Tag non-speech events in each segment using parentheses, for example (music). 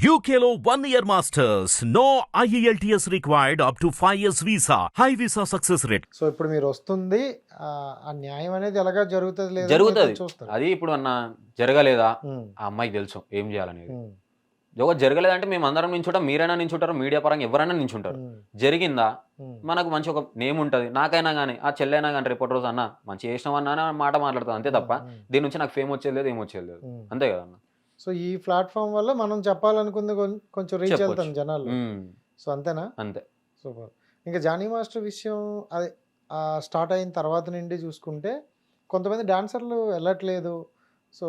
One year masters. No E IELTS required up to 5 years visa. High visa success rate. So ఇప్పుడు మీరు వస్తుంది ఆ న్యాయం అనేది ఎలాగా జరుగుతుంది లేదా జరుగుతుంది. చూస్తారు. అది ఇప్పుడు అన్న జరగలేదా? ఆ అమ్మాయికి తెలుసు. ఏం చేయాలనేది. ఒకటి జరగలేదంటే మేము అందరం నించుంటాం మీరైనా నించుంటారు మీడియా పరంగా ఎవరైనా నించుంటారు. జరిగిందా? మనకు మంచి ఒక నేమ్ ఉంటుంది. నాకైనా కానీ ఆ చెల్లైనా కానీ రేపటి రోజు అన్న మంచి చేసినాం అన్న అని మాట మాట్లాడతాను అంతే తప్ప దీని నుంచి నాకు ఫేమ్ వచ్చేది లేదు ఏం వచ్చేది లేదు. అంతే కదా అన్న సో ఈ ప్లాట్ఫామ్ వల్ల మనం చెప్పాలనుకుంది కొంచెం రీచ్. వెళ్తాం జనాలు సో అంతేనా? అంతే. సూపర్. ఇంకా జానీ మాస్టర్ విషయం అది స్టార్ట్ అయిన తర్వాత నుండి చూసుకుంటే కొంతమంది డాన్సర్లు వెళ్ళట్లేదు. సో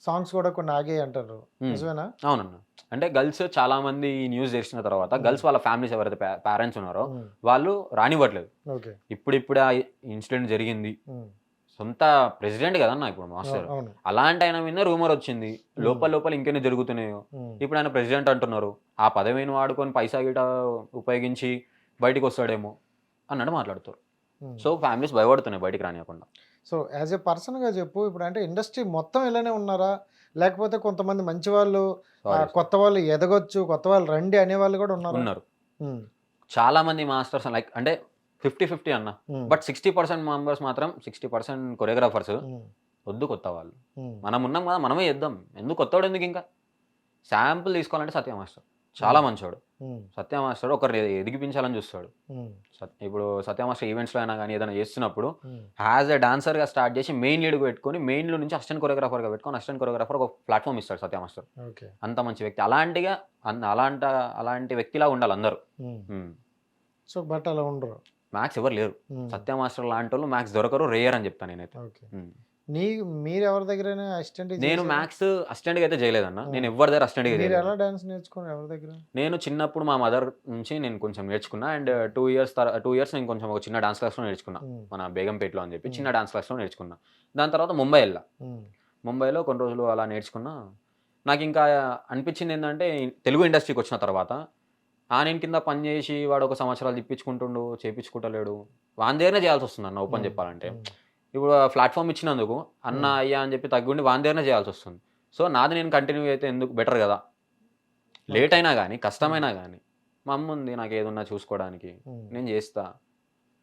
సాంగ్స్ కూడా కొన్ని ఆగాయి అంటారు. నిజమేనా? అవునన్న. అంటే గర్ల్స్ చాలా మంది న్యూస్ తెలిసిన తర్వాత గర్ల్స్ వాళ్ళ ఫ్యామిలీస్ ఎవరైతే పేరెంట్స్ ఉన్నారో వాళ్ళు రానివ్వట్లేదు. ఓకే. ఇప్పుడిప్పుడే ఆ ఇన్సిడెంట్ జరిగింది. సొంత ప్రెసిడెంట్ కదన్న ఇప్పుడు మాస్టర్. అలాంటి ఆయన మీద రూమర్ వచ్చింది. లోపల లోపల ఇంకెన్ని జరుగుతున్నాయో. ఇప్పుడు ఆయన ప్రెసిడెంట్ అంటున్నారు. ఆ పదవిని వాడుకొని పైసా గిట ఉపయోగించి బయటికి వస్తాడేమో అన్నట్టు మాట్లాడుతారు. సో ఫ్యామిలీస్ భయపడుతున్నాయి బయటికి రానియకుండా. సో యాజ్ ఏ పర్సన్గా చెప్పు ఇప్పుడు అంటే ఇండస్ట్రీ మొత్తం ఇలానే ఉన్నారా? లేకపోతే కొంతమంది మంచి వాళ్ళు. కొత్త వాళ్ళు ఎదగొచ్చు కొత్త వాళ్ళు రండి అనే వాళ్ళు కూడా ఉన్నారు? ఉన్నారు. చాలా మంది మాస్టర్స్ లైక్ అంటే ఫిఫ్టీ ఫిఫ్టీ అన్న. బట్ సిక్స్టీ పర్సెంట్ మెంబర్స్ మాత్రం సిక్స్టీ పర్సెంట్ కొరియోగ్రాఫర్స్ వద్దు కొత్త వాళ్ళు మనం ఉన్నాం కదా మనమే చేద్దాం. ఎందుకు కొత్తవాడు ఎందుకు ఇంకా? శాంపుల్ తీసుకోవాలంటే సత్య మాస్టర్. చాలా మంచోడు. సత్య మాస్టర్ ఒకరు ఎదిగిపించాలని చూస్తాడు. సత్- ఇప్పుడు సత్య మాస్టర్ ఈవెంట్స్లో అయినా కానీ ఏదైనా చేస్తున్నప్పుడు యాజ్ ఎ డాన్సర్గా స్టార్ట్ చేసి మెయిన్ లీడ్ పెట్టుకొని మెయిన్లో నుంచి అసిస్టెంట్ కొరియోగ్రాఫర్గా పెట్టుకొని అసిస్టెంట్ కొరియోగ్రాఫర్ ఒక ప్లాట్ఫామ్ ఇస్తాడు సత్య మాస్టర్. అంత మంచి వ్యక్తి. అలాంటిగా అలాంటి అలాంటి వ్యక్తిలా ఉండాలి అందరూ. సో బట్ అలా ఉండరు. మ్యాథ్స్ ఎవరు లేరు. సత్య మాస్టర్ లాంటి వాళ్ళు మ్యాథ్స్ దొరకరు రేయర్ అని చెప్తాను నేనైతే. ఉమ్. నీ మీరు ఎవరి దగ్గర అసిస్టెంట్ నేను మ్యాథ్స్ అసిస్టెంట్గా అయితే చేయలేదన్న. నేను ఎవరి దగ్గర అసిస్టెంట్గా మీరు చేయలేదు. ఎలా డాన్స్ ఎవరి దగ్గర? నేను చిన్నప్పుడు మా మదర్ నుంచి నేను కొంచెం నేర్చుకున్నా and two years two years నేను కొంచెం ఒక చిన్న డాన్స్ క్లాస్లో నేర్చుకున్నా. మన బేగంపేటలో అని చెప్పి Hmm. చిన్న డాన్స్ క్లాస్లో నేర్చుకున్నా. దాని తర్వాత ముంబై వెళ్ళా. ముంబైలో కొన్ని రోజులు అలా నేర్చుకున్నా. నాకు ఇంకా అనిపించింది ఏంటంటే తెలుగు ఇండస్ట్రీకి వచ్చిన తర్వాత ఆ నేను కింద పని చేసి వాడు ఒక సంవత్సరాలు తిప్పించుకుంటుండు చేపించుకుంటలేడు. వాని దగ్గరనే చేయాల్సి వస్తుంది అన్న ఓపెన్ చెప్పాలంటే. ఇప్పుడు ప్లాట్ఫామ్ ఇచ్చినందుకు అన్న. అయ్యా అని చెప్పి తగ్గుండి వాని దగ్గరనే చేయాల్సి వస్తుంది. సో నాది నేను కంటిన్యూ అయితే ఎందుకు బెటర్ కదా. లేట్ అయినా కానీ కష్టమైనా కానీ మా అమ్మ ఉంది నాకు ఏదున్నా చూసుకోవడానికి. నేను చేస్తా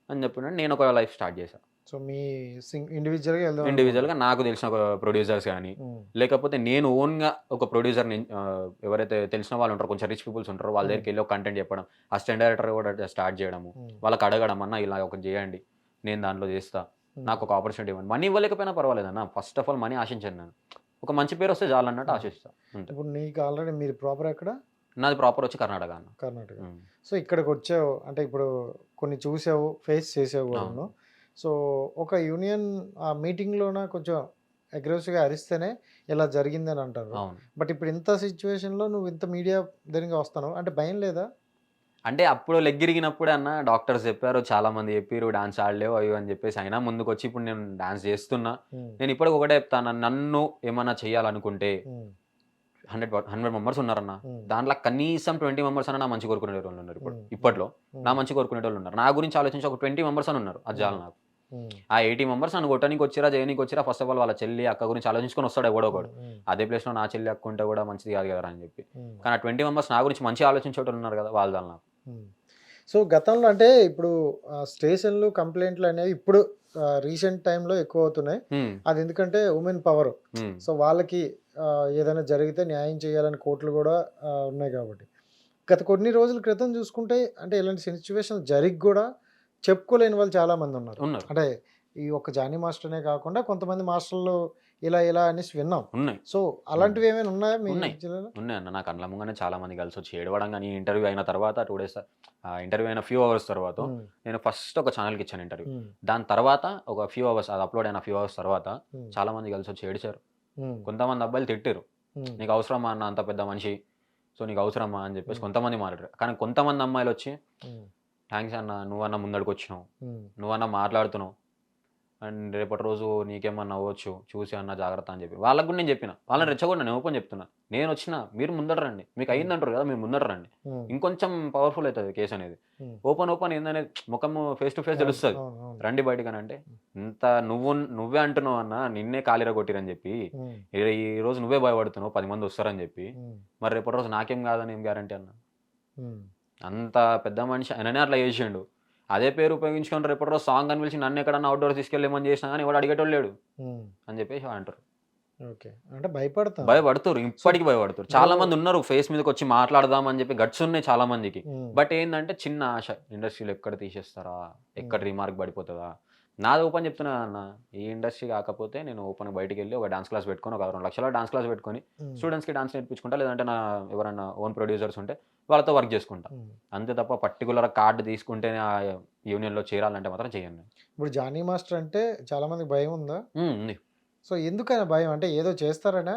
అని చెప్పిన నేను ఒక లైఫ్ స్టార్ట్ చేశాను సో మీ సింగ్ ఇండివిజువల్గా వెళ్దాం ఇండివిజువల్గా నాకు తెలిసిన ఒక ప్రొడ్యూసర్స్ కానీ ఉమ్, లేకపోతే నేను ఓన్గా ఒక ప్రొడ్యూసర్ని ఎవరైతే తెలిసిన వాళ్ళు ఉంటారో కొంచెం రిచ్ పీపుల్స్ ఉంటారో వాళ్ళ దగ్గరికి వెళ్ళి ఒక కంటెంట్ చెప్పడం. అసిస్టెంట్ డైరెక్టర్ కూడా స్టార్ట్ చేయడము ఉమ్, వాళ్ళకి అడగడం అన్న ఇలా ఒకటి చేయండి నేను దాంట్లో చేస్తా. నాకు ఒక ఆపర్చునిటీ ఇవ్వండి. మనీ ఇవ్వలేకపోయినా పర్వాలేదు అన్న. ఫస్ట్ ఆఫ్ ఆల్ మనీ ఆశించాను నేను. ఒక మంచి పేరు వస్తే చాలు అన్నట్టు ఆశిస్తా. అంతే. ఇప్పుడు నీకు ఆల్రెడీ మీరు ప్రాపర్ ఎక్కడ? నాది ప్రాపర్ వచ్చి కర్ణాటక అన్న. కర్ణాటక. సో ఇక్కడికి వచ్చావు అంటే ఇప్పుడు కొన్ని చూసావు ఫేస్ చేసావు సో ఒక యూనియన్ ఆ మీటింగ్లోన కొంచెం అగ్రెసివ్గా అరిస్తేనే ఇలా జరిగిందని అంటారు. బట్ ఇప్పుడు ఇంత సిచ్యువేషన్లో నువ్వు ఇంత మీడియా దగ్గర వస్తాను అంటే భయం లేదా? అంటే అప్పుడు లెగ్గిరిగినప్పుడే అన్న డాక్టర్స్ చెప్పారు చాలా మంది చెప్పారు డాన్స్ ఆడలేవు అవి అని చెప్పేసి. అయినా ముందుకు వచ్చి ఇప్పుడు నేను డాన్స్ చేస్తున్నా. ఉమ్, నేను ఇప్పటికి ఒకటే చెప్తాను నన్ను ఏమన్నా చేయాలనుకుంటే ఉమ్, హండ్రెడ్ హండ్రెడ్ మెంబర్స్ ఉన్నారన్న. ఉమ్, దాంట్లో కనీసం ట్వంటీ మెంబర్స్ అన్న నా మంచి కోరుకునే వాళ్ళు ఉన్నారు ఇప్పుడు. Hmm. ఇప్పట్లో నా మంచి కోరుకునే వాళ్ళు ఉన్నారు. నా గురించి ఆలోచించి ఒక ట్వంటీ మెంబర్స్ అని ఉన్నారు. అది చాలు నాకు. ఆ ఎయిటీ మెంబర్స్ నన్ను కొట్టడానికి వచ్చిరా చేయడానికి వచ్చిరా ఫస్ట్ ఆఫ్ ఆల్ వాళ్ళ చెల్లి అక్క గురించి ఆలోచించుకొని వస్తాడు ఎవడో ఒకడు. అదే ప్లేస్లో నా చెల్లి అక్క ఉంటే కూడా మంచిది కాదు కదా అని చెప్పి. కానీ ఆ ట్వంటీ మెంబర్స్ నా గురించి మంచి ఆలోచించేవాళ్ళు ఉన్నారు కదా వాళ్ళు దాని నాకు. సో గతంలో అంటే ఇప్పుడు స్టేషన్లు కంప్లైంట్లు అనేవి ఇప్పుడు రీసెంట్ టైంలో ఎక్కువ అవుతున్నాయి. అది ఎందుకంటే ఉమెన్ పవర్. సో వాళ్ళకి ఏదైనా జరిగితే న్యాయం చేయాలని కోర్టులు కూడా ఉన్నాయి కాబట్టి. గత కొన్ని రోజుల క్రితం చూసుకుంటే అంటే ఇలాంటి సిచ్యువేషన్ జరిగి కూడా చెప్పుకోలేని వాళ్ళు చాలా మంది ఉన్నారు. అంటే ఈ ఒక్క జానీ మాస్టర్నే కాకుండా కొంతమంది మాస్టర్లు ఇలా ఇలా అనేసి విన్నాం. ఉన్నాయి. సో అలాంటివి ఏమైనా ఉన్నాయా మీ ఉన్నాయి. జిల్లాలో? ఉన్నాయి అన్న. నాకు అందులో ముంగానే చాలా మంది కలిసి వచ్చి ఏడవడం కానీ ఇంటర్వ్యూ అయిన తర్వాత టూ డేస్ ఇంటర్వ్యూ అయిన ఫ్యూ అవర్స్ తర్వాత నేను ఫస్ట్ ఒక ఛానల్కి ఇచ్చాను ఇంటర్వ్యూ దాని తర్వాత ఒక ఫ్యూ అవర్స్ అది అప్లోడ్ అయిన ఫ్యూ అవర్స్ తర్వాత చాలా మంది కలిసి వచ్చి ఏడిచారు. కొంతమంది అబ్బాయిలు తిట్టారు నీకు అవసరమా అన్న అంత పెద్ద మనిషి? సో నీకు అవసరమా? అని చెప్పేసి. కొంతమంది మాట్లాడారు. కానీ కొంతమంది అమ్మాయిలు వచ్చి థ్యాంక్స్ అన్న నువ్వన్నా ముందడికి వచ్చినావు నువ్వన్నా మాట్లాడుతున్నావు. అండ్ రేపటి రోజు నీకేమన్నా అవ్వచ్చు చూసి అన్న జాగ్రత్త అని చెప్పి. వాళ్ళకు కూడా నేను చెప్పిన. వాళ్ళని రెచ్చగొండి నేను ఓపెన్ చెప్తున్నా. నేను వచ్చిన మీరు ముందర రండి. మీకు అయిందంటారు కదా మీరు ముందర రండి. ఇంకొంచెం పవర్ఫుల్ అవుతుంది కేసు అనేది. ఓపెన్ ఓపెన్ ఏందనేది ముఖము ఫేస్ టు ఫేస్ తెలుస్తుంది. రండి బయటకు అని అంటే ఇంత నువ్వు నువ్వే అంటున్నావు అన్న నిన్నే కాలిర కొట్టిరని చెప్పి ఈ- రోజు నువ్వే భయపడుతున్నావు పది మంది వస్తారని చెప్పి మరి రేపటి రోజు నాకేం కాదని ఏం గ్యారంటీ అన్న. అంత పెద్ద మనిషి ఆయననే అట్లా చేసిండు. అదే పేరు ఉపయోగించుకొని రేపటి రోజు సాంగ్ అని పిలిచి నన్ను ఎక్కడన్నా అవుట్డోర్ తీసుకెళ్ళేమని చేసినా కానీ ఎవడు అడిగేటోళ్ళు లేడు. అని చెప్పేసి అంటారు. ఓకే. అంటే భయపడతాం భయపడుతారు. ఇప్పటికి భయపడుతారు. చాలా మంది ఉన్నారు ఫేస్ మీదకి వచ్చి మాట్లాడదాం అని చెప్పి గట్స్ ఉన్నాయి చాలా మందికి. బట్ ఏంటంటే చిన్న ఆశ. ఇండస్ట్రీలో ఎక్కడ తీసేస్తారా? ఎక్కడ రిమార్క్ పడిపోతుందా? నాది ఓపెన్ చెప్తున్నా అన్న ఈ ఇండస్ట్రీ కాకపోతే నేను ఓపెన్ బయటికి వెళ్ళి ఒక డాన్స్ క్లాస్ పెట్టుకొని ఒక రెండు లక్షల డాన్స్ క్లాస్ పెట్టుకొని స్టూడెంట్స్కి డాన్స్ నేర్పించుకుంటా లేదంటే నా ఎవరైనా ఓన్ ప్రొడ్యూసర్స్ ఉంటే వాళ్ళతో వర్క్ చేసుకుంటా. అంతే తప్ప పర్టికులర్ కార్డు తీసుకుంటేనే ఆ యూనియన్లో చేరాలంటే మాత్రం చేయండి ఇప్పుడు జానీ మాస్టర్ అంటే చాలా మందికి భయం ఉందా? ఉంది. సో ఎందుకైనా భయం? అంటే ఏదో చేస్తారనా?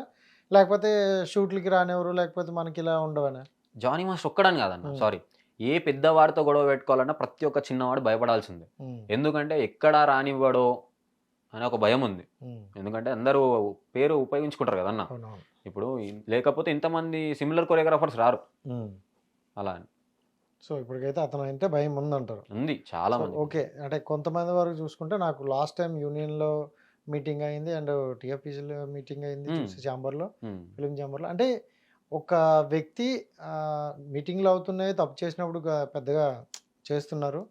లేకపోతే షూట్లకి రానివ్వరు లేకపోతే మనకి ఇలా ఉండవనా? జానీ మాస్టర్ ఒక్కడని కాదన్న. సారీ. ఏ పెద్దవాడితో గొడవ పెట్టుకోవాలన్నా ప్రతి ఒక్క చిన్నవాడు భయపడాల్సిందే. ఎందుకంటే ఎక్కడ రానివ్వడో అనే ఒక భయం ఉంది. ఎందుకంటే అందరూ పేరు ఉపయోగించుకుంటారు కదన్న ఇప్పుడు లేకపోతే ఇంతమంది సిమిలర్ కొరియోగ్రాఫర్స్ రారు. అలా అని. సో ఇప్పటికైతే అతను అంటే భయం ఉందంటారు. ఉంది చాలా మంది. ఓకే. అంటే కొంతమంది వరకు చూసుకుంటే నాకు లాస్ట్ టైం యూనియన్లో మీటింగ్ అయింది అండ్ టీఎఫ్పీసీలో మీటింగ్ అయింది ఛాంబర్లో ఫిలిం ఛాంబర్లో. అంటే ఒక వ్యక్తి మీటింగ్లు అవుతున్నాయి తప్పు చేసినప్పుడు పెద్దగా చేస్తున్నారు.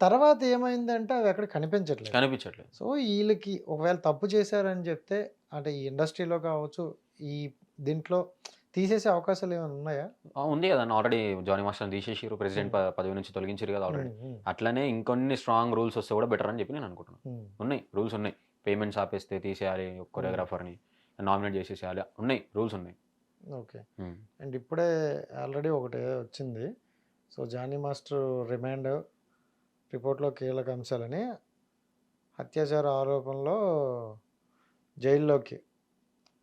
తర్వాత ఏమైందంటే అవి అక్కడ కనిపించట్లేదు. కనిపించట్లేదు. సో వీళ్ళకి ఒకవేళ తప్పు చేశారని చెప్తే అంటే ఈ ఇండస్ట్రీలో కావచ్చు ఈ దీంట్లో తీసేసే అవకాశాలు ఏమైనా ఉన్నాయా? ఉంది కదా. ఆల్రెడీ జానీ మాస్టర్ తీసేసారు ప్రెసిడెంట్ పదవి నుంచి తొలగించారు కదా ఆల్రెడీ. అట్లనే ఇంకొన్ని స్ట్రాంగ్ రూల్స్ వస్తే కూడా బెటర్ అని చెప్పి నేను అనుకుంటున్నాను ఉన్నాయి. రూల్స్ ఉన్నాయి. పేమెంట్స్ ఆపేస్తే తీసేయాలి కొరియోగ్రాఫర్ని నామినేట్ చేసేసేయాలి. ఉన్నాయి. రూల్స్ ఉన్నాయి. ఓకే. అండ్ ఇప్పుడే ఆల్రెడీ ఒకటి వచ్చింది. సో జానీ మాస్టర్ రిమాండ్ రిపోర్ట్లో కీలక అంశాలని అత్యాచార ఆరోపణలో జైల్లోకి.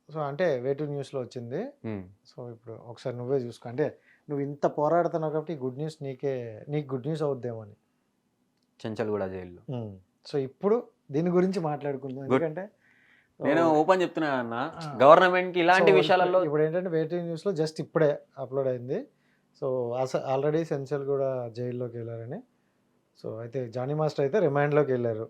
సో అంటే వేటు న్యూస్లో వచ్చింది. సో ఇప్పుడు ఒకసారి నువ్వే చూసుకో. అంటే నువ్వు ఇంత పోరాడుతున్నావు కాబట్టి గుడ్ న్యూస్ నీకే నీకు గుడ్ న్యూస్ అవుద్దేమో అని. చెంచల్ కూడా జైల్లో సో ఇప్పుడు దీని గురించి మాట్లాడుకుందాం. ఎందుకంటే నేను ఓపెన్ చెప్తున్నా అన్న. గవర్నమెంట్కి ఇలాంటి విషయాలలో ఇప్పుడు ఏంటంటే వేటింగ్ న్యూస్లో జస్ట్ ఇప్పుడే అప్లోడ్ అయింది. సో ఆల్రెడీ సెన్సల్ కూడా జైల్లోకి వెళ్ళారని. సో అయితే జానీ మాస్టర్ అయితే రిమాండ్లోకి వెళ్ళారు.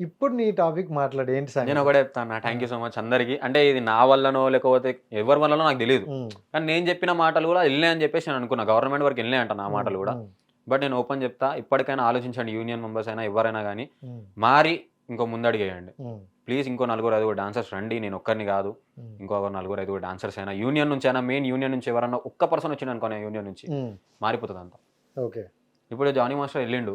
ఇప్పుడు నీ టాపిక్ మాట్లాడు ఏంటి నేను సంగతి? ఒకటే చెప్తాను థ్యాంక్ యూ సో మచ్ అందరికి. అంటే ఇది నా వల్లనో లేకపోతే ఎవరి వల్లనో నాకు తెలియదు కానీ నేను చెప్పిన మాటలు కూడా వెళ్ళినాయి అని చెప్పేసి నేను అనుకున్నా. గవర్నమెంట్ వరకు వెళ్ళినాయి అంట నా మాటలు కూడా. బట్ నేను ఓపెన్ చెప్తా ఇప్పటికైనా ఆలోచించండి యూనియన్ మెంబర్స్ అయినా ఎవరైనా కానీ మారి ఇంకో ముందడిగేయండి ప్లీజ్ ఇంకో నలుగురు ఐదుగురు డాన్సర్స్ రండి నేను ఒక్కరిని కాదు. ఇంకో నలుగురు ఐదుగురు డాన్సర్స్ అయినా యూనియన్ నుంచి అయినా మెయిన్ యూనియన్ నుంచి ఎవరన్నా ఒక్క పర్సన్ వచ్చింది అనుకో యూనియన్ నుంచి మారిపోతుంది అంతా. ఓకే. ఇప్పుడు జానీ మాస్టర్ వెళ్ళిండు.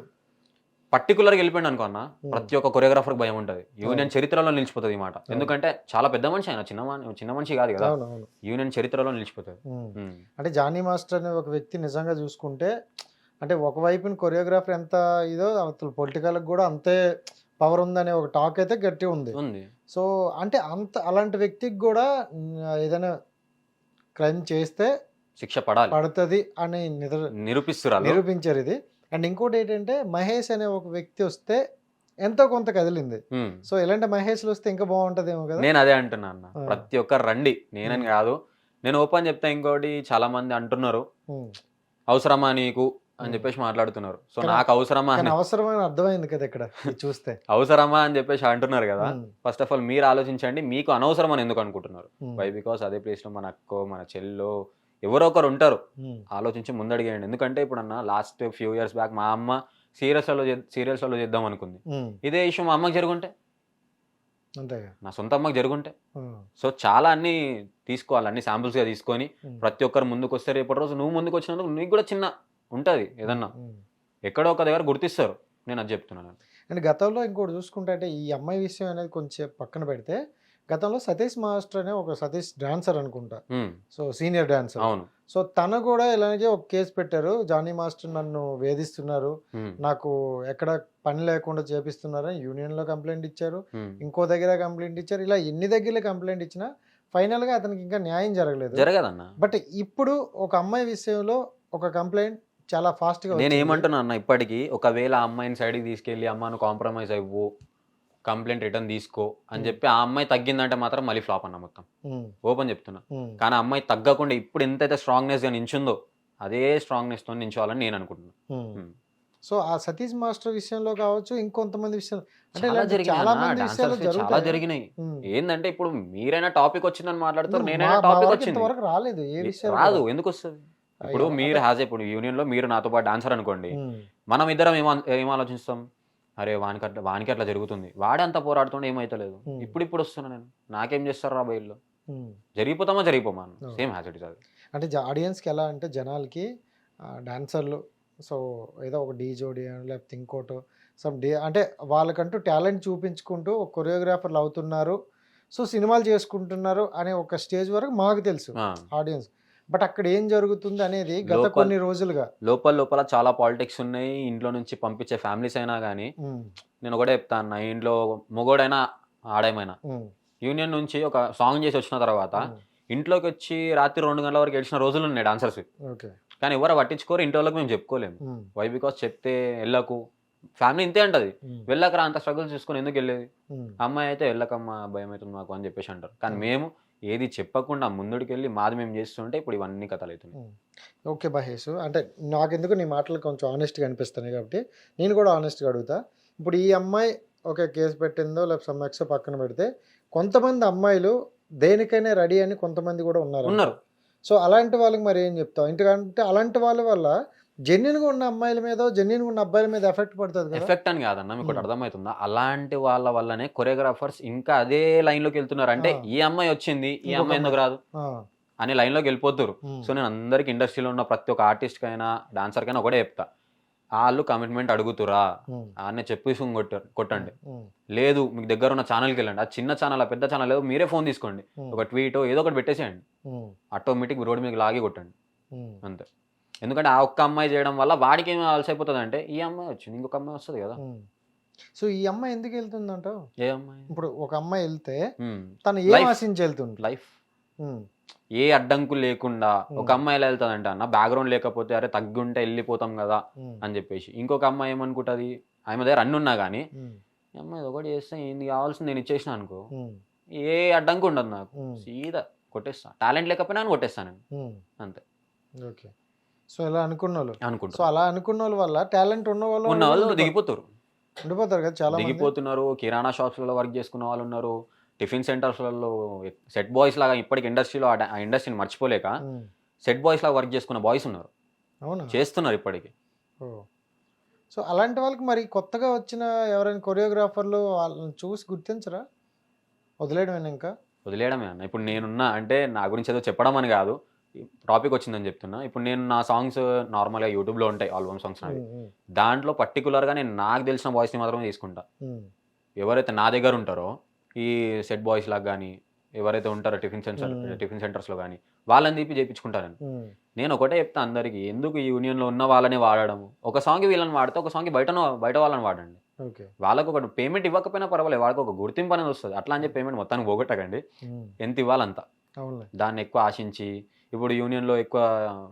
పర్టికులర్గా వెళ్ళిపోయింది అనుకో అన్న. ప్రతి ఒక్క కొరియోగ్రాఫర్ భయం ఉంటుంది. యూనియన్ చరిత్రలో నిలిచిపోతుంది ఈ మాట. ఎందుకంటే చాలా పెద్ద మనిషి ఆయన చిన్న చిన్న మనిషి కాదు కదా. యూనియన్ చరిత్రలో నిలిచిపోతుంది. అంటే జానీ మాస్టర్ అనే ఒక వ్యక్తి నిజంగా చూసుకుంటే అంటే ఒకవైపున కొరియోగ్రాఫర్ ఎంత ఇదో అసలు పొలిటికల్కి కూడా అంతే పవర్ ఉందనే ఒక టాక్ అయితే గట్టి ఉంది. ఉంది. సో అంటే అంత అలాంటి వ్యక్తికి కూడా ఏదైనా క్రైమ్ చేస్తే శిక్ష పడాలి. పడుతుంది అని నిద్ర నిరూపిస్తున్నారు నిరూపించారు ఇది. అండ్ ఇంకోటి ఏంటంటే మహేష్ అనే ఒక వ్యక్తి వస్తే ఎంతో కొంత కదిలింది. సో ఇలాంటి మహేష్లు వస్తే ఇంకా బాగుంటదేమో కదా? నేను అదే అంటున్నా అన్న. ఆ. ప్రతి ఒక్కరు రండి. నేనని కాదు. నేను ఓపెన్ చెప్తా ఇంకోటి చాలా మంది అంటున్నారు. అవసరమా నీకు? అని. చెప్పేసి మాట్లాడుతున్నారు. సో నాకు అవసరమా అవసరమైన అర్థమైంది కదా ఇక్కడ చూస్తే. (laughs) అవసరమా అని చెప్పేసి అంటున్నారు కదా. ఫస్ట్ ఆఫ్ ఆల్ మీరు ఆలోచించండి మీకు అనవసరం అని ఎందుకు అనుకుంటున్నారు? వై బికాస్ అదే ప్లేస్లో మన అక్కో మన చెల్లో ఎవరో ఒకరు ఉంటారు. ఆలోచించి ముందడిగేయండి. ఎందుకంటే ఇప్పుడు అన్న లాస్ట్ ఫ్యూ ఇయర్స్ బ్యాక్ మా అమ్మ సీరియల్స్లలో సీరియల్స్లలో చేద్దాం అనుకుంది. ఇదే ఇష్యూ మా అమ్మకి జరుగుంటే? నా సొంత అమ్మకి జరుగుంటే? సో చాలా అన్ని తీసుకోవాలి అన్ని samples గా తీసుకొని ప్రతి ఒక్కరు ముందుకు వస్తే రేపటి రోజు నువ్వు ముందుకు వచ్చినందుకు నీకు కూడా చిన్న ఉంటుంది ఏదన్నా. ఎక్కడో ఒక దగ్గర గుర్తిస్తారు. నేను అది చెప్తున్నాను. అండ్ గతంలో ఇంకోటి చూసుకుంటే అంటే ఈ అమ్మాయి విషయం అనేది కొంచెం పక్కన పెడితే గతంలో సతీష్ మాస్టర్ అనే ఒక సతీష్ డాన్సర్ అనుకుంటా. So senior dancer. అవును. సో తను కూడా ఇలాగే ఒక కేసు పెట్టారు. జానీ మాస్టర్ నన్ను వేధిస్తున్నారు. నాకు ఎక్కడ పని లేకుండా చేపిస్తున్నారని యూనియన్లో కంప్లైంట్ ఇచ్చారు. ఇంకో దగ్గర కంప్లైంట్ ఇచ్చారు. ఇలా ఎన్ని దగ్గర కంప్లైంట్ ఇచ్చినా ఫైనల్గా అతనికి ఇంకా న్యాయం జరగలేదు. జరగదన్న? బట్ ఇప్పుడు ఒక అమ్మాయి విషయంలో ఒక కంప్లైంట్ చాలా ఫాస్ట్గా నేను ఏమంటున్నా అన్న ఇప్పటికీ ఒకవేళ ఆ అమ్మాయిని సైడ్కి తీసుకెళ్ళి అమ్మను కాంప్రమైజ్ అవ్వు కంప్లైంట్ రిటర్న్ తీసుకో అని చెప్పి ఆ అమ్మాయి తగ్గిందంటే మాత్రం మళ్ళీ ఫ్లాప్ అన్న మొత్తం. ఓపెన్ చెప్తున్నా. కానీ అమ్మాయి తగ్గకుండా ఇప్పుడు ఎంతైతే స్ట్రాంగ్నెస్గా నించుందో అదే స్ట్రాంగ్నెస్తో నించోవాలని నేను అనుకుంటున్నాను. సో ఆ సతీష్ మాస్టర్ విషయంలో కావచ్చు ఇంకొంతమంది విషయం అంటే చాలా జరిగినాయి మంది విషయాలు చాలా. ఏందంటే ఇప్పుడు మీరైనా టాపిక్ వచ్చిందని మాట్లాడతారు నేనైనా టాపిక్ వచ్చింది. రాలేదు ఏ విషయం రాదు ఎందుకు వస్తుంది? ఇప్పుడు మీరు. హ్యాజ్ ఇప్పుడు యూనియన్లో మీరు నాతో పాటు డాన్సర్ అనుకోండి. మనం ఇద్దరం ఏం ఏం ఆలోచిస్తాం? అరే వానికి అట్లా వానికి అట్లా జరుగుతుంది. వాడే అంత పోరాడుతుండే ఏమైతలేదు. ఇప్పుడు ఇప్పుడు వస్తున్నా నేను. నాకేం చేస్తారు రా బయల్లో. జరిగిపోతామా జరిగిపోమా. సేమ్ హ్యాజ్ ఇట్ అది. అంటే ఆడియన్స్కి ఎలా అంటే జనాలకి డాన్సర్లు సో ఏదో ఒక డీ జోడి లేకపోతే ఇంకోటో సమ్ డే అంటే వాళ్ళకంటూ టాలెంట్ చూపించుకుంటూ ఒక కొరియోగ్రాఫర్లు అవుతున్నారు. సో సినిమాలు చేసుకుంటున్నారు అనే ఒక స్టేజ్ వరకు మాకు తెలుసు. ఆడియన్స్ బట్ అక్కడ ఏం జరుగుతుంది అనేది గత కొన్ని రోజులుగా. లోపల లోపల చాలా పాలిటిక్స్ ఉన్నాయి. ఇంట్లో నుంచి పంపించే ఫ్యామిలీస్ అయినా కానీ నేను ఒకటే చెప్తాను నా ఇంట్లో మొగోడైనా ఆడేమైనా యూనియన్ నుంచి ఒక సాంగ్ చేసి వచ్చిన తర్వాత ఇంట్లోకి వచ్చి రాత్రి రెండు గంటల వరకు ఏడ్చిన రోజులు ఉన్నాయి డాన్సర్స్ కానీ ఎవరు పట్టించుకోరు ఇంటి వాళ్ళకి మేము చెప్పుకోలేము. వై బికాస్ చెప్తే వెళ్ళకు. ఫ్యామిలీ ఇంతే అంటది. వెళ్ళకరా అంత స్ట్రగుల్ చూసుకొని ఎందుకు వెళ్ళేది? అమ్మాయి అయితే వెళ్ళకమ్మా భయం అవుతుంది మాకు అని చెప్పేసి అంటారు. కానీ మేము ఏది చెప్పకుండా ముందుడికి వెళ్ళి మాది మేము చేస్తుంటే ఇప్పుడు ఇవన్నీ కథలు అవుతున్నాయి. ఓకే మహేష్ అంటే నాకెందుకు నీ మాటలు కొంచెం ఆనెస్ట్గా అనిపిస్తున్నాయి కాబట్టి నేను కూడా ఆనెస్ట్గా అడుగుతా. ఇప్పుడు ఈ అమ్మాయి ఒక కేసు పెట్టిందో లేకపోతే సమ్మెక్స్ పక్కన పెడితే కొంతమంది అమ్మాయిలు దేనికైనా రెడీ అని కొంతమంది కూడా ఉన్నారు. ఉన్నారు. సో అలాంటి వాళ్ళకి మరి ఏం చెప్తావు? ఎందుకంటే అలాంటి వాళ్ళ వల్ల జెన్యున్గా ఉన్న అమ్మాయిల మీద జెన్యున్గా ఉన్న అబ్బాయిల మీద ఎఫెక్ట్ పడుతుంది ఎఫెక్ట్ అని కాదన్న మీకు Hmm. అర్థమవుతుందా? అలాంటి వాళ్ళ వల్లనే కొరియోగ్రాఫర్స్ ఇంకా అదే లైన్లోకి వెళ్తున్నారు. అంటే. ఈ అమ్మాయి వచ్చింది ఈ అమ్మాయి ఎందుకు రాదు? అనే లైన్లోకి వెళ్ళిపోతారు. ఉమ్, సో నేను అందరికి ఇండస్ట్రీలో ఉన్న ప్రతి ఒక్క ఆర్టిస్ట్ కైనా డాన్సర్ కైనా ఒకటే చెప్తా. వాళ్ళు కమిట్మెంట్ అడుగుతురా? ఉమ్, అని చెప్పేసి కొట్ట కొట్టండి. లేదు మీకు దగ్గర ఉన్న ఛానల్కి వెళ్ళండి. ఆ చిన్న ఛానల్ ఆ పెద్ద ఛానల్ లేదు మీరే ఫోన్ తీసుకోండి. ఒక ట్వీట్ ఏదో ఒకటి పెట్టేసేయండి. ఆటోమేటిక్ రోడ్ మీకు లాగి కొట్టండి. అంతే. ఎందుకంటే ఆ ఒక్క అమ్మాయి చేయడం వల్ల వాడికి ఏమి అలసి అయిపోతుంది అంటే ఈ అమ్మాయి వచ్చింది ఇంకొక అమ్మాయి వస్తుంది కదా. సో ఈ అమ్మాయి ఎందుకు వెళ్తుందంటావు? ఏ అమ్మాయి? ఇప్పుడు ఒక అమ్మాయి వెళ్తే తను ఏం. ఆశించి వెళ్తుంది లైఫ్ ఏ అడ్డంకు లేకుండా ఒక. అమ్మాయి ఎలా వెళ్తుందంటే అన్న బ్యాక్గ్రౌండ్ లేకపోతే అరే తగ్గుంటే వెళ్ళిపోతాం కదా అని చెప్పేసి. ఇంకొక అమ్మాయి ఏమనుకుంటుంది? ఆమె దగ్గర అన్ని ఉన్నా కానీ అమ్మాయి ఒకటి చేస్తే ఏంది కావాల్సింది నేను ఇచ్చేసిన అనుకో. ఏ అడ్డంకు ఉండదు నాకు. సీదా కొట్టేస్తా. టాలెంట్ లేకపోయినా అని కొట్టేస్తాను. అంతే. ఓకే. సో ఇలా అనుకున్న వాళ్ళు సో అనుకుంటా అలా అనుకున్న వాళ్ళ వల్ల టాలెంట్ ఉన్న వాళ్ళు ఉన్న వాళ్ళు దిగిపోతారు. ఉండిపోతారు కదా చాలా దిగిపోతున్నారు కిరాణా షాప్స్లలో వర్క్ చేసుకున్న వాళ్ళు ఉన్నారు టిఫిన్ సెంటర్స్లలో సెట్ బాయ్స్ లాగా ఇప్పటికి ఇండస్ట్రీలో ఆ ఇండస్ట్రీని మర్చిపోలేక సెట్ బాయ్స్ లాగా వర్క్ చేసుకున్న బాయ్స్ ఉన్నారు. అవునా? చేస్తున్నారు ఇప్పటికి. సో అలాంటి వాళ్ళకి మరి కొత్తగా వచ్చిన ఎవరైనా కొరియోగ్రాఫర్లు వాళ్ళని చూసి గుర్తించరా? వదిలేయడం ఇంకా? వదిలేయడమే అన్న. ఇప్పుడు నేనున్నా అంటే నా గురించి ఏదో చెప్పడం అని కాదు. టాపిక్ వచ్చిందని చెప్తున్నా. ఇప్పుడు నేను నా సాంగ్స్ నార్మల్గా యూట్యూబ్లో ఉంటాయి ఆల్బమ్ సాంగ్స్ నావి. ఉమ్, దాంట్లో పర్టికులర్గా నేను నాకు తెలిసిన బాయ్స్ని మాత్రమే తీసుకుంటా. ఎవరైతే నా దగ్గర ఉంటారో ఈ సెట్ బాయ్స్ లాగా కానీ ఎవరైతే ఉంటారో టిఫిన్ సెంటర్. టిఫిన్ సెంటర్స్లో కానీ వాళ్ళని తీపి చేయించుకుంటారని నేను. ఒకటే చెప్తా అందరికీ ఎందుకు ఈ యూనియన్లో ఉన్న వాళ్ళని వాడడం ఒక సాంగ్ వీళ్ళని వాడితే ఒక సాంగ్ బయట బయట వాళ్ళని వాడండి. వాళ్ళకు ఒక పేమెంట్ ఇవ్వకపోయినా పర్వాలేదు వాళ్ళకి ఒక గుర్తింపు అనేది వస్తుంది. అట్లా అని చెప్పి పేమెంట్ మొత్తానికి పోగొట్టకండి. ఎంత ఇవ్వాలంత. దాన్ని ఎక్కువ ఆశించి ఇప్పుడు యూనియన్లో ఎక్కువ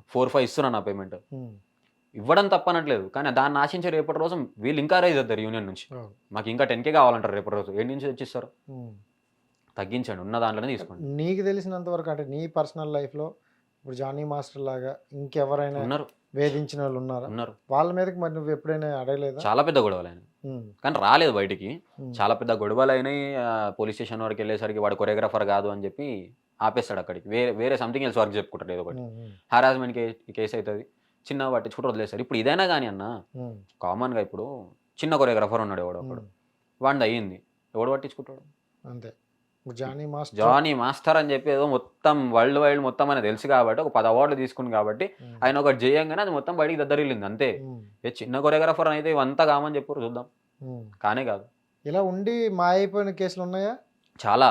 ఫోర్ ఫైవ్ ఇస్తున్నా నా పేమెంట్. ఇవ్వడం తప్పనట్లేదు. కానీ దాన్ని ఆశించి రేపటి రోజు వీళ్ళు ఇంకా రైజ్ అవుతారు యూనియన్ నుంచి. మాకు ఇంకా టెన్ కే కావాలంటారు రేపటి రోజు. ఏడు నుంచి తెచ్చిస్తారు. తగ్గించండి. ఉన్న దాంట్లోనే తీసుకోండి. నీకు తెలిసినంత వరకు అంటే నీ పర్సనల్ లైఫ్లో ఇప్పుడు జానీ మాస్టర్ లాగా ఇంకెవరైనా ఉన్నారు. వేధించిన వాళ్ళు ఉన్నారా? ఉన్నారు. వాళ్ళ మీదకి మరి నువ్వు ఎప్పుడైనా అడగలేదా? చాలా పెద్ద గొడవలు కానీ రాలేదు బయటికి. చాలా పెద్ద గొడవలు అయినాయి. పోలీస్ స్టేషన్ వరకు వెళ్ళేసరికి వాడు కొరియోగ్రాఫర్ కాదు అని చెప్పి ఆపేస్తాడు అక్కడికి. వేరే వేరే సంథింగ్ ఎల్స్ వర్క్ చెప్పుకుంటాడు ఏదో ఒకటి. హరాస్మెంట్ కేసు అవుతుంది. చిన్న పట్టించుకుంటూ వదిలేస్తారు. ఇప్పుడు ఇదైనా కానీ అన్న కామన్గా ఇప్పుడు చిన్న కొరియోగ్రాఫర్ ఉన్నాడు ఎవడో ఒకడు. వాడిది అయ్యింది. ఎవడు పట్టించుకుంటాడు? అంతే. జానీ మాస్టర్ జానీ మాస్టర్ అని చెప్పి ఏదో మొత్తం వరల్డ్ వైడ్ మొత్తం అని తెలుసు కాబట్టి ఒక పది అవార్డులు తీసుకుంది కాబట్టి ఆయన ఒకటి చేయంగానే అది మొత్తం బయటికి దద్దరిల్లింది అంతే. చిన్న కొరియోగ్రాఫర్ అయితే ఇవంతా కామని చెప్పారు చూద్దాం. కానే కాదు. ఇలా ఉండి మా అయిపోయిన కేసులు ఉన్నాయా? చాలా.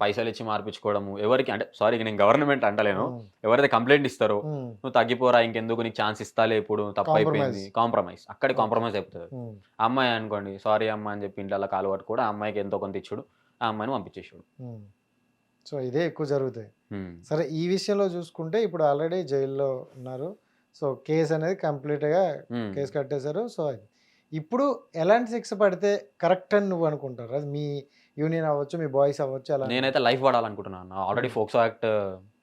పైసలు ఇచ్చి మార్పించుకోవడము ఎవరికి అంటే సారీ నేను గవర్నమెంట్ అంటలేను. ఎవరైతే కంప్లైంట్ ఇస్తారో నువ్వు తగ్గిపోరా ఇంకెందుకు నీకు ఛాన్స్ ఇస్తాలే ఇప్పుడు తప్పు అయిపోయింది కాంప్రమైజ్ అక్కడ కాంప్రమైజ్ అయిపోతుంది. అమ్మాయి అనుకోండి సారీ అమ్మ అని చెప్పి ఇంట్లో కాలు పట్టు కూడా ఆ అమ్మాయికి ఎంతో కొంత ఇచ్చుడు ఆ అమ్మాయిని పంపించేసాడు. సో ఇదే ఎక్కువ జరుగుతాయి. సరే ఈ విషయంలో చూసుకుంటే ఇప్పుడు ఆల్రెడీ జైల్లో ఉన్నారు. సో కేసు అనేది కంప్లీట్గా కేసు కట్టేశారు. సో ఇప్పుడు ఎలాంటి శిక్ష పడితే కరెక్ట్ అని నువ్వు అనుకుంటారు అది మీ యూనియన్ అవ్వచ్చు మీ బాయ్స్ అవ్వచ్చు అలా. నేనైతే లైఫ్ పడాలనుకుంటున్నాను ఆల్రెడీ ఫోక్సో యాక్ట్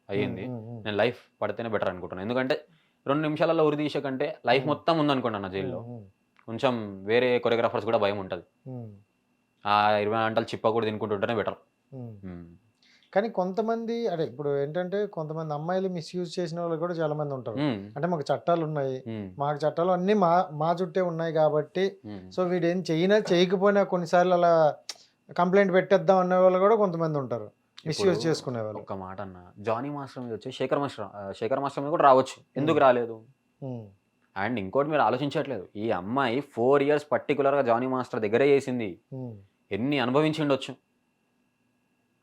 అయ్యింది. ఉమ్, ఉమ్, ఉమ్. నేను లైఫ్ పడితేనే బెటర్ అనుకుంటున్నాను ఎందుకంటే రెండు నిమిషాలలో ఉరి తీసే కంటే లైఫ్ Hmm. మొత్తం ఉందనుకోండి అన్న జైల్లో. కొంచెం వేరే కొరియోగ్రాఫర్స్ కూడా భయం ఉంటుంది. ఆ ఇరవై గంటలు చిప్ప కూడా తినుకుంటుంటేనే బెటర్. కానీ కొంతమంది అదే ఇప్పుడు ఏంటంటే కొంతమంది అమ్మాయిలు మిస్యూజ్ చేసిన వాళ్ళు కూడా చాలా మంది ఉంటారు అంటే మాకు చట్టాలు ఉన్నాయి. మాకు చట్టాలు అన్నీ మా మా చుట్టే ఉన్నాయి కాబట్టి సో వీడు ఏం చెయ్యినా చేయకపోయినా కొన్నిసార్లు అలా కంప్లైంట్ పెట్టేద్దాం అనే వాళ్ళు కూడా కొంతమంది ఉంటారు. మిస్యూజ్ చేసుకునే వాళ్ళు. ఒక్క మాట అన్న. జానీ మాస్టర్ మీద వచ్చి శేఖర్ మాస్టర్ శేఖర్ మాస్టర్ మీద కూడా రావచ్చు. ఎందుకు రాలేదు? అండ్ ఇంకోటి మీరు ఆలోచించట్లేదు. ఈ అమ్మాయి ఫోర్ ఇయర్స్ పర్టికులర్గా జానీ మాస్టర్ దగ్గరే చేసింది. ఎన్ని అనుభవించిండొచ్చు?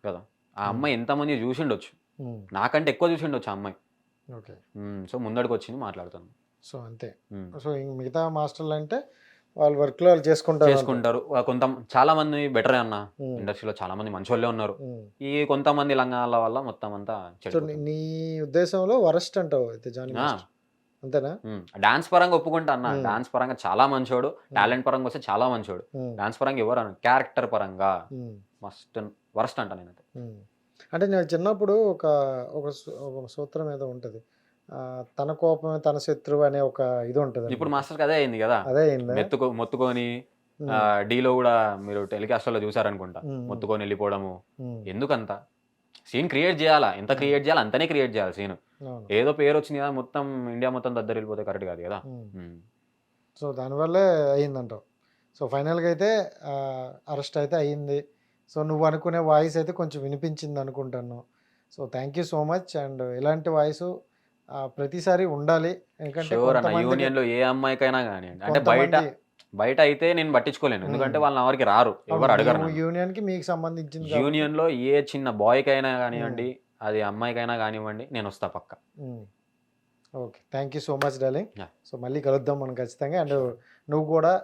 కదా. ఆ అమ్మాయి ఎంతమంది చూసిండొచ్చు? నాకంటే ఎక్కువ చూసిండొచ్చు ఆ అమ్మాయి. ఓకే. సో ముందడికి వచ్చింది మాట్లాడుతాను సో అంతే. సో మిగతా మాస్టర్లు అంటే వాళ్ళ వర్క్లో వాళ్ళు చేసుకుంటారు చేసుకుంటారు. కొంత చాలా మంది బెటరే అన్న. ఇండస్ట్రీలో చాలా మంది మంచోళ్ళే ఉన్నారు. ఉమ్. ఈ కొంతమంది లంగాల వల్ల మొత్తం అంతా నీ- ఉద్దేశంలో వరస్ట్ అంటావు అయితే జానీ అంతేనా? డాన్స్ పరంగా ఒప్పుకుంటా అన్న. డాన్స్ పరంగా చాలా మంచోడు. టాలెంట్ పరంగా వస్తే చాలా మంచోడు. డాన్స్ పరంగా ఎవరు అన్న క్యారెక్టర్ పరంగా మస్ట్ వరస్ట్ అంట నేనైతే. అంటే నేను చిన్నప్పుడు ఒక ఒక సూత్రం ఏదో ఉంటుంది. తన కోపమే తన శత్రువు అనే ఒక ఇది ఉంటుంది ఇప్పుడు మాస్టర్కి అదే అయింది కదా? అదే అయిందా? మెత్తుకో మొత్తుకొని డీలో కూడా మీరు టెలికాస్ట్లో చూసారనుకుంటా మొత్తుకొని వెళ్ళిపోవడము. ఎందుకంత? సీన్ క్రియేట్ చేయాలా? ఎంత క్రియేట్ చేయాలి అంతనే క్రియేట్ చేయాలి సీన్. ఏదో పేరు వచ్చింది కదా మొత్తం ఇండియా మొత్తం దద్దరు వెళ్ళిపోతే కరెక్ట్ కాదు కదా. సో దానివల్లే అయ్యిందంటావు సో ఫైనల్గా అయితే అరెస్ట్ అయితే అయ్యింది సో నువ్వు అనుకునే వాయిస్ అయితే కొంచెం వినిపించింది అనుకుంటాను. So thank you so much and ఇలాంటి వాయిస్ ప్రతిసారి ఉండాలి. ఎందుకంటే యూనియన్లో ఏ అమ్మాయికైనా కానివ్వండి అంటే బయట బయట అయితే నేను పట్టించుకోలేను. ఎందుకంటే. వాళ్ళని ఎవరికి రారు ఎవరు అడగరు యూనియన్కి మీకు కాబట్టి- యూనియన్లో ఏ చిన్న బాయ్ కైనా కానివ్వండి అది అమ్మాయికైనా కానివ్వండి నేను వస్తా పక్క. Okay thank you so much darling Yeah. So మళ్ళీ కలుద్దాం మనం ఖచ్చితంగా. అండ్ నువ్వు కూడా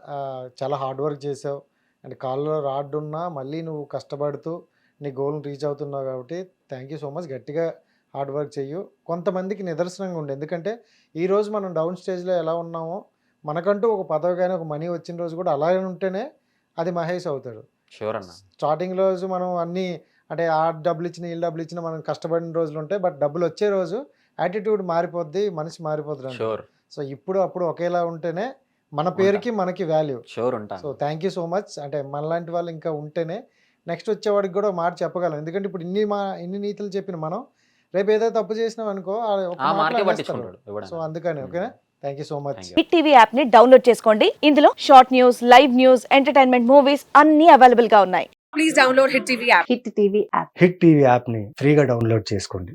చాలా హార్డ్ వర్క్ చేసావు. అండ్ కాల్లో రాడ్ ఉన్నా మళ్ళీ నువ్వు కష్టపడుతూ నీ గోల్ని రీచ్ అవుతున్నావు కాబట్టి థ్యాంక్ యూ సో మచ్ గట్టిగా హార్డ్ వర్క్ చెయ్యు. కొంతమందికి నిదర్శనంగా ఉండే. ఎందుకంటే ఈ రోజు మనం డౌన్ స్టేజ్లో ఎలా ఉన్నామో మనకంటూ ఒక పదవి కానీ ఒక మనీ వచ్చిన రోజు కూడా అలాగే ఉంటేనే అది మహేష్ అవుతాడు. షూర్ అన్న. స్టార్టింగ్ రోజు మనం అన్ని అంటే ఆ డబ్బులు ఇచ్చిన ఈ డబ్బులు ఇచ్చిన మనం కష్టపడిన రోజులు ఉంటాయి. బట్ డబ్బులు వచ్చే రోజు యాటిట్యూడ్ మారిపోద్ది మనిషి మారిపోతుంది షూర్ సో ఇప్పుడు అప్పుడు ఒకేలా ఉంటేనే మన పేరుకి మనకి వాల్యూ షూర్ ఉంటా. So thank you so much అంటే మనలాంటి వాళ్ళు ఇంకా ఉంటేనే నెక్స్ట్ వచ్చేవాడికి కూడా మాట చెప్పగలం. ఎందుకంటే ఇప్పుడు ఇన్ని మా ఇన్ని నీతులు చెప్పిన మనం రేపు ఏదో తప్పు చేసినాం అనుకో సో. అందుకని ఉమ్. ఓకేనా thank you so much. Hit TV యాప్ని డౌన్లోడ్ చేసుకోండి ఇందులో short news live news entertainment movies అన్ని అవైలబుల్గా ఉన్నాయి please download Hit TV app. Hit TV app Hit TV యాప్ని ఫ్రీగా డౌన్లోడ్ చేసుకోండి